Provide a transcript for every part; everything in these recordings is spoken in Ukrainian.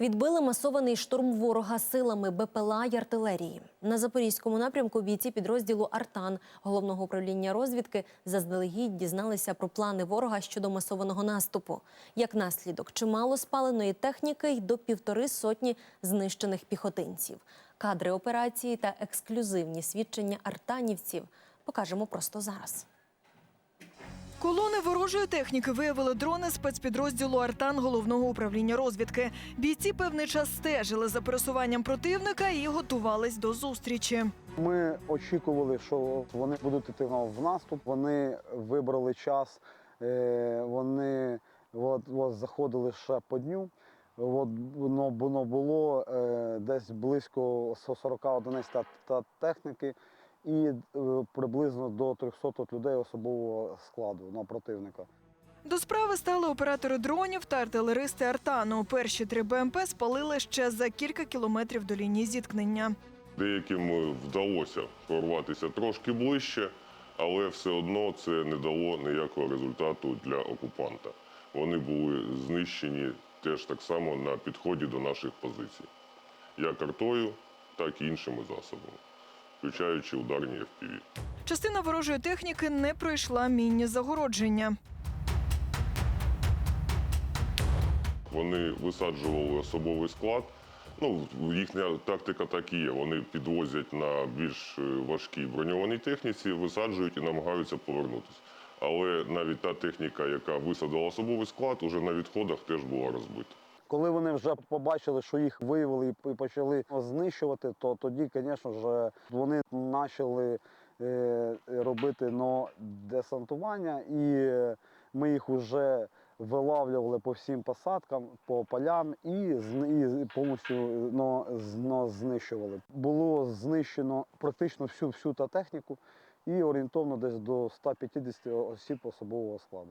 Відбили масований штурм ворога силами БПЛА й артилерії. На запорізькому напрямку бійці підрозділу Артан головного управління розвідки заздалегідь дізналися про плани ворога щодо масованого наступу. Як наслідок, чимало спаленої техніки й до півтори сотні знищених піхотинців. Кадри операції та ексклюзивні свідчення артанівців покажемо просто зараз. Колони ворожої техніки виявили дрони спецпідрозділу Артан головного управління розвідки. Бійці певний час стежили за пересуванням противника і готувались до зустрічі. Ми очікували, що вони будуть йти в наступ. Вони вибрали час, е, вони от, от, заходили ще по дню. От, воно, було е, десь близько 40 одиниць та техніки і е, приблизно до 300 людей особового складу на противника. До справи стали оператори дронів та артилеристи Артану. Перші три БМП спалили ще за кілька кілометрів до лінії зіткнення. Деяким е, вдалося прорватися трошки ближче, але все одно це не дало ніякого результату для окупанта. Вони були знищені теж так само на підході до наших позицій, як артою, так і іншими засобами, включаючи ударні FPV. Частина ворожої техніки не пройшла мінні загородження. Вони висаджували особовий склад. Ну, їхня тактика так і є. Вони підвозять на більш е, важкій броньованій техніці, висаджують і намагаються повернутися. Але навіть та техніка, яка висадила особовий склад, уже на відходах теж була розбита. Коли вони вже побачили, що їх виявили і почали знищувати, то тоді, звісно ж, вони почали е, робити но, десантування, і ми їх вже вилавлювали по всім посадкам, по полям і, і повністю з- знищували. Було знищено практично всю всю та техніку і орієнтовно десь до 150 осіб особового складу.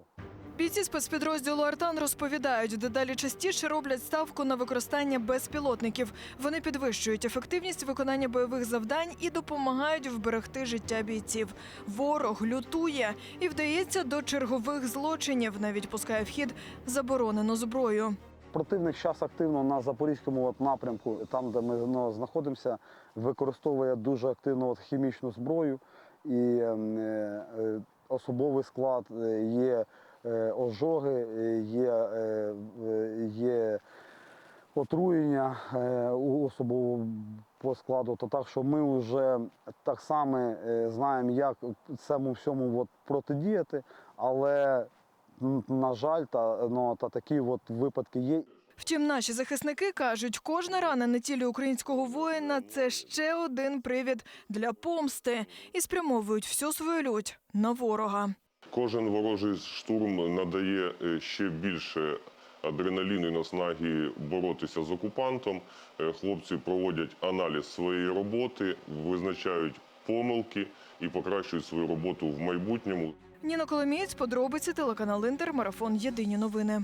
Бійці спецпідрозділу Артан розповідають, дедалі частіше роблять ставку на використання безпілотників. Вони підвищують ефективність виконання бойових завдань і допомагають вберегти життя бійців. Ворог лютує і вдається до чергових злочинів, навіть пускає в хід заборонену зброю. Противник зараз активно на запорізькому напрямку, там де ми ну, знаходимося, використовує дуже активно хімічну зброю і ем, е, е, особовий склад, е, є ожоги, е, є, е, е, є отруєння е, у особового по складу. То так що ми вже так само е, знаємо, як цьому всьому от протидіяти, але на жаль, та, ну, та такі от випадки є. Втім, наші захисники кажуть, кожна рана на тілі українського воїна це ще один привід для помсти і спрямовують всю свою лють на ворога. Кожен ворожий штурм надає е, ще більше адреналіну і наснаги боротися з окупантом. Е, Хлопці проводять аналіз своєї роботи, визначають помилки і покращують свою роботу в майбутньому. Ніна Коломієць, подробиці телеканал Інтер, марафон Єдині новини.